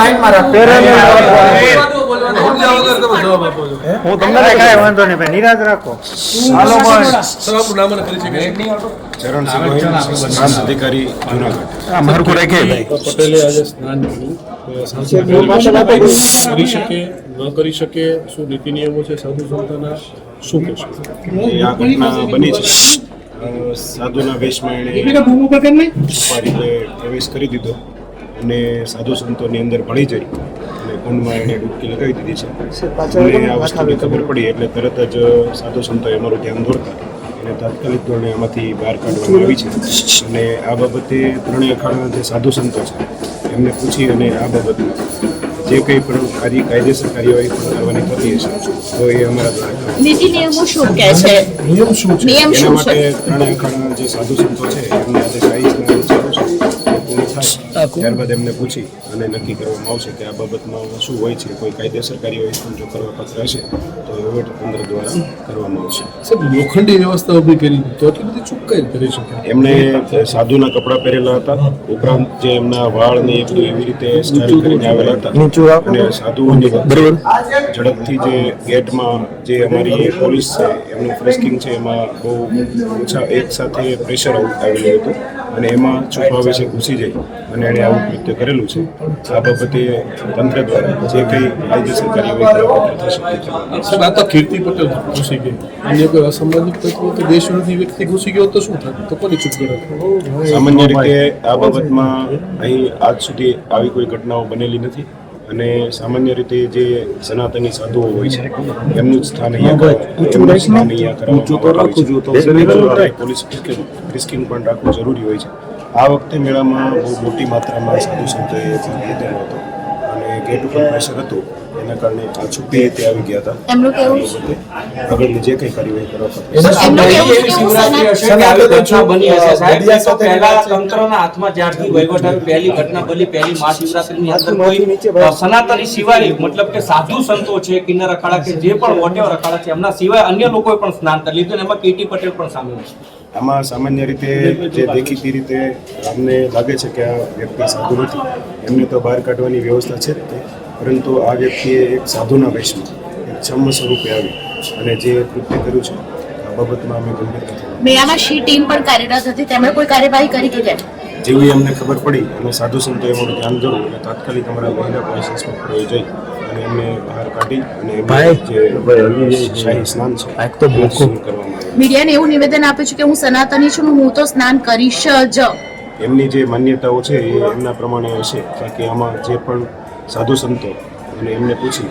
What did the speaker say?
લાઈનમાં રાખો. હું તમને કાંઈ વાંધો નહીં ભાઈ નિરાશ રાખો. હાલો અધિકારી જુનાગઢ મારું ભાઈ પટેલે આજે સ્નાન કરી. શકે ન કરી શકે શું નીતિ નિયમો છે સાધુ સંતાના શું કહેશો? આ ઘટના બની છે. સાધુના વેશમાં એણે પ્રવેશ કરી દીધો. અને સાધુ સંતોની અંદર ભળી જઈ અને કુંડમાં એણે ડૂબકી લગાવી દીધી છે. અને આ વસ્તુની ખબર પડી એટલે તરત જ સાધુ સંતોએ અમારું ધ્યાન દોરતા અને તાત્કાલિક ધોરણે આમાંથી બહાર કાઢવામાં આવી છે. અને આ બાબતે ત્રણેય અખાડાના જે સાધુ સંતો છે એમને પૂછી અને આ બાબતમાં જે કંઈ પણ કાર્ય કાયદેસર કાર્યવાહી પણ કરવાની થતી હશે તો એ અમારા દ્વારા નીતિ નિયમો શું કહે છે? નિયમ શું છે? એના માટે છે ત્રણેય અખાડાના જે સાધુ સંતો છે એમને આજે શાહી ત્યારબાદ એમને પૂછી અને નક્કી કરવામાં આવશે કે આ બાબતમાં શું હોય છે કોઈ કાયદેસર કાર્યવાહી પણ જો કરવા પાત્ર હશે તો વહીવટ તંત્ર દ્વારા કરવામાં આવશે. સાહેબ લોખંડી વ્યવસ્થા ઊભી કરી તો આટલી બધી ચૂક કઈ કરી શકાય. એમણે સાધુના કપડાં પહેરેલા હતા ઉપરાંત જે એમના વાળ ને એ બધું એવી રીતે સ્ટાઇલ કરીને આવેલા હતા. અને સાધુઓની બરોબર. ઝડપથી જે ગેટમાં જે અમારી પોલીસ છે એમનું ફ્રેસ્કિંગ છે એમાં બહુ ઓછા એક સાથે પ્રેશર આવેલું હતું. અને એમાં છુપા વિશે ઘૂસી જાય અને એણે આવું કૃત્ય કરેલું છે. આ બાબતે તંત્ર દ્વારા જે કંઈ કાયદેસર કાર્યવાહી થશે તે સાહેબ આ તો કીર્તિ પટેલ ઘૂસી ગઈ. અન્ય કોઈ અસંબંધિત તત્વો કે દેશ વિરોધી વ્યક્તિ ઘૂસી ગયો તો શું થાય? તો કોની ચૂક કરે સામાન્ય રીતે આ બાબતમાં અહીં આજ સુધી આવી કોઈ ઘટનાઓ બનેલી નથી. અને સામાન્ય રીતે જે સનાતની સાધુઓ હોય છે એમનું જ સ્થાન અહીંયા. પોલીસ રિસ્કિંગ પણ રાખવું જરૂરી હોય છે. આ વખતે મેળામાં બહુ મોટી માત્રામાં સાધુ સંતોએ ભાગ લીધેલો હતો. અને ગેટ ઉપર પ્રેશર હતું એના કારણે આ છુપી રીતે આવી ગયા હતા. એમનું કેવું? આગળની જે કંઈ કરો એમનું કેવું એવું શિવરાત્રી હશે કે આવી બની હશે સાહેબ? એ તો પહેલા તંત્રના હાથમાં જ્યારથી વહીવટ આવી. પહેલી ઘટના બની પહેલી મહાશિવરાત્રીની અંદર કોઈ સનાતની સિવાય મતલબ કે સાધુ સંતો છે કિન્નર અખાડા કે જે પણ વોટેવર અખાડા છે એમના સિવાય અન્ય લોકોએ પણ સ્નાન કરી લીધું અને એમાં કેટી પટેલ પણ સામેલ છે. આમાં સામાન્ય રીતે જે દેખીતી રીતે અમને લાગે છે કે આ વ્યક્તિ સાધુ નથી એમને તો બહાર કાઢવાની વ્યવસ્થા છે જ પરંતુ આ વ્યક્તિએ એક સાધુના વેશમાં એક છમ્મ સ્વરૂપે આવી અને જે કૃત્ય કર્યું છે આ બાબતમાં અમે ગંભીરતાથી મેળામાં શી ટીમ પણ કાર્યરત હતી તેમણે કોઈ કાર્યવાહી કરી કે કેમ? જેવી અમને ખબર પડી અને સાધુ સંતોએ અમારું ધ્યાન દોર્યું અને તાત્કાલિક અમારા મહિલા પોલીસ ઇન્સ્પેક્ટરોએ જઈ. અને એમને બહાર કાઢી અને ભાઈ જે શાહી સ્નાન છે શરૂ કરવામાં મીડિયાને એવું નિવેદન આપ્યું છે કે હું સનાતની છું હું તો સ્નાન કરીશ જ. એમની જે માન્યતાઓ છે એ એમના પ્રમાણે હશે. બાકી આમાં જે પણ સાધુ સંતો અને એમને પૂછી